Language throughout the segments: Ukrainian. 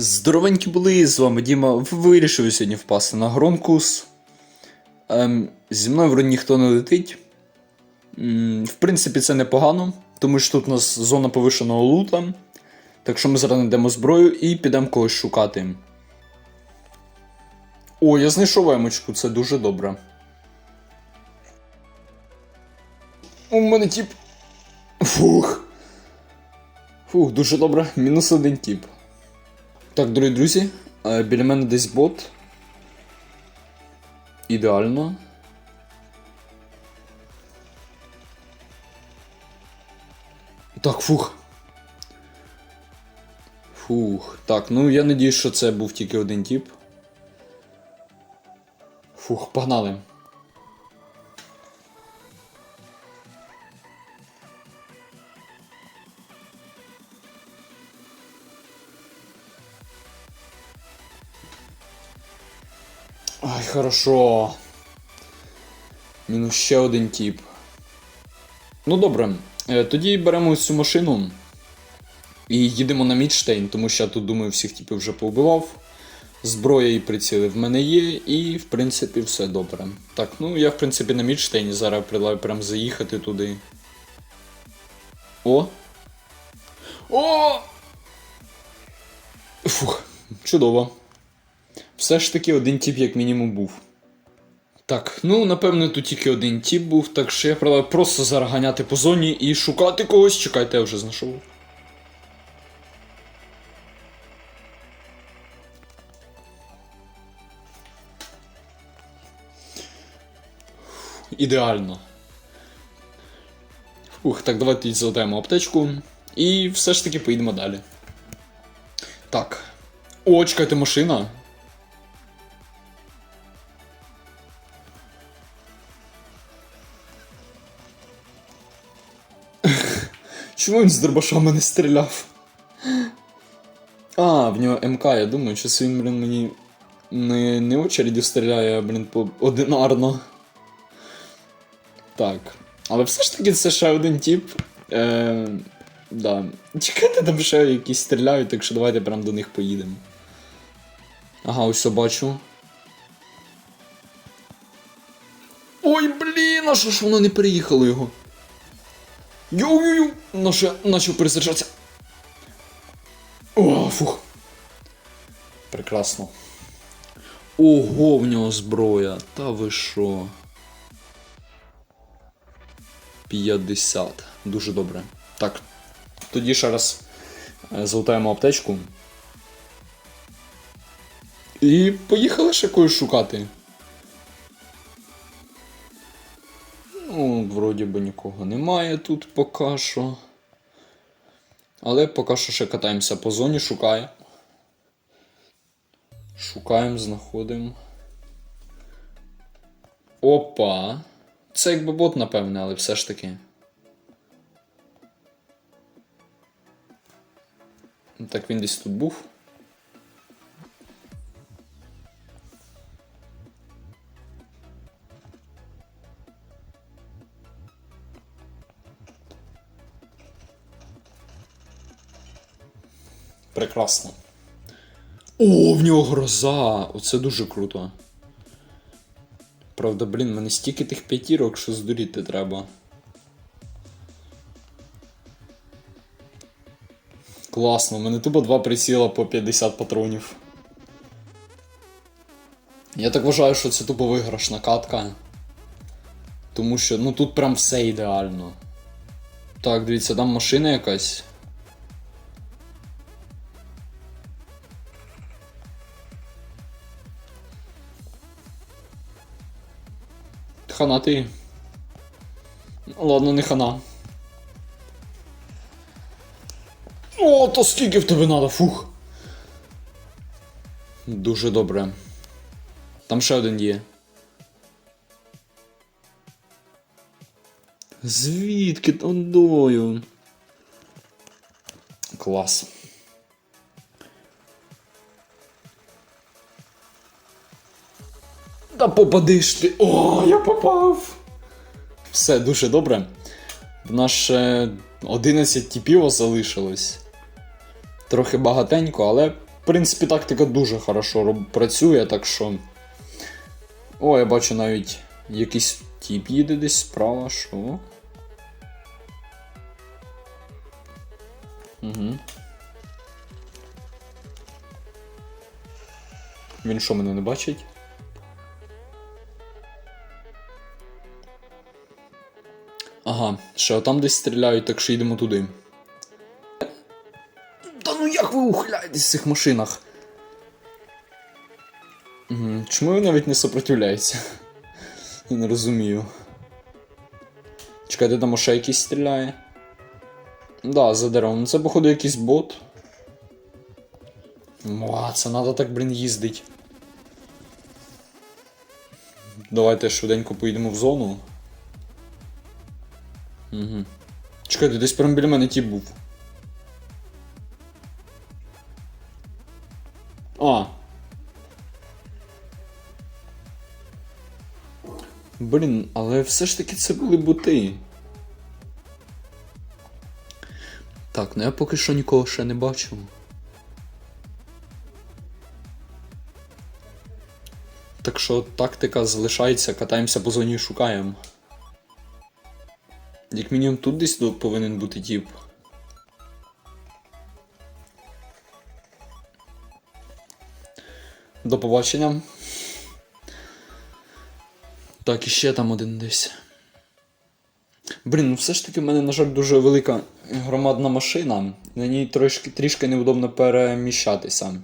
Здоровенькі були, з вами Діма. Вирішив сьогодні впасти на Гронкус. Ем, зі мною вроді ніхто не летить. В принципі, це непогано, тому що тут у нас зона повишеного лута. Так що ми зараз знайдемо зброю і підемо когось шукати. О, я знайшов емочку, це дуже добре. У мене тіп. Фух. Фух, дуже добре. Мінус один тіп. Так, дорогі друзі, е, біля мене десь бот. Ідеально. Так, фух. Фух. Так, ну я надіюсь, що це був тільки один тіп. Фух, погнали. Ай, хорошо. Мінус ще один тіп. Ну добре, е, тоді беремо цю машину і їдемо на Мідштейн, тому що я тут думаю, всіх типів вже повбивав. Зброя і приціли в мене є, і в принципі все добре. Так, ну я в принципі на Мідштейні зараз предлагаю прям заїхати туди. О! О! Фух, чудово. Все ж таки один тип, як мінімум, був. Так, ну напевно тут тільки один тип був, так що я предлагаю просто зараз ганяти по зоні і шукати когось. Чекайте, я вже знайшов. Ідеально. Ух, так, давайте золотаємо аптечку. І все ж таки поїдемо далі. Так. О, чекайте, машина. Чому він з дробаша в мене стріляв? А, в нього МК, я думаю, що він, блін, мені не, не очереді стріляє, а, блін, одинарно. Так. Але все ж таки це ще один тип. Е, да. Чекайте, там ще якісь стріляють, так що давайте прям до них поїдемо. Ага, ось бачу. Ой, блін, а що ж воно не приїхало його? Йоу-йоу-йоу! Наше начав перезаряджатися. О, фух. Прекрасно. Ого, в нього зброя. Та ви що? 50. Дуже добре. Так. Тоді ще раз е, золотаємо аптечку. І поїхали ще когось шукати. Ну, вроді би нікого немає тут поки що. Але поки що ще катаємося по зоні, шукаємо. Шукаємо, знаходимо. Опа. Це якби бот, напевне, але все ж таки. Так він десь тут був. Прекрасно. О, в нього гроза! Оце дуже круто. Правда, блін, мене стільки тих п'ятірок, що здуріти треба. Класно, у мене тупо два приціла по 50 патронів. Я так вважаю, що це тупо виграшна катка. Тому що ну тут прям все ідеально. Так, дивіться, там машина якась. Хана ти. Ладно, не хана. О, то скільки в тебе надо, фух. Дуже добре. Там ще один є. Звідки тандою? Клас. Та попадиш ти. О, я попав. Все дуже добре. В нас ще 11 тіпів залишилось. Трохи багатенько, але В принципі, тактика дуже хорошо працює, так що. О, я бачу навіть якийсь тіп їде десь справа, що? Угу. Він що, мене не бачить? Ага, ще там десь стріляють, так що йдемо туди. Та ну як ви ухиляєтесь в цих машинах? Чому ви навіть не сопротивляєтеся? Я не розумію. Чекайте, там ще якийсь стріляє. Да, за деревом. Це, походу, якийсь бот. Ма, це надо так, блін, їздить. Давайте швиденько поїдемо в зону. Угу. Чекайте, десь прямо біля мене ті був. А. Блін, але все ж таки це були боти. Так, ну я поки що нікого ще не бачу. Так що тактика залишається, катаємося по зоні і шукаємо. Як мінімум тут десь повинен бути тіп. До побачення. Так, і ще там один десь. Блін, ну все ж таки в мене, на жаль, дуже велика громадна машина. На ній трошки, трішки невудобно переміщатися.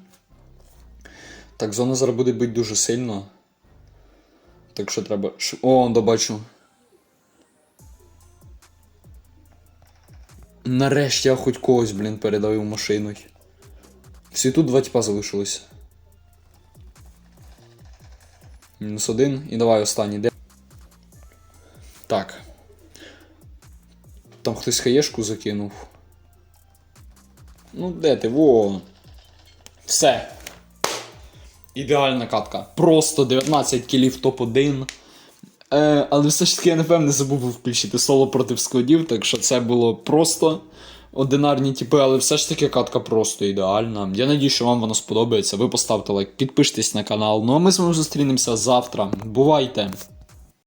Так, зона зараз буде бити дуже сильно. Так що треба. О, добачу. Нарешті я хоч когось, блін, передаю машиною. Всі тут два тіпа залишилось. Мінус один. І давай останній. Де? Так. Там хтось хаєшку закинув. Ну, де ти? Во. Все. Ідеальна катка. Просто 19 кілів топ-1. Е, але все ж таки я напевне забув включити соло проти складів, так що це було просто одинарні типи, але все ж таки катка просто ідеальна. Я надію, що вам воно сподобається. Ви поставте лайк, підпишитесь на канал. Ну а ми з вами зустрінемося завтра. Бувайте!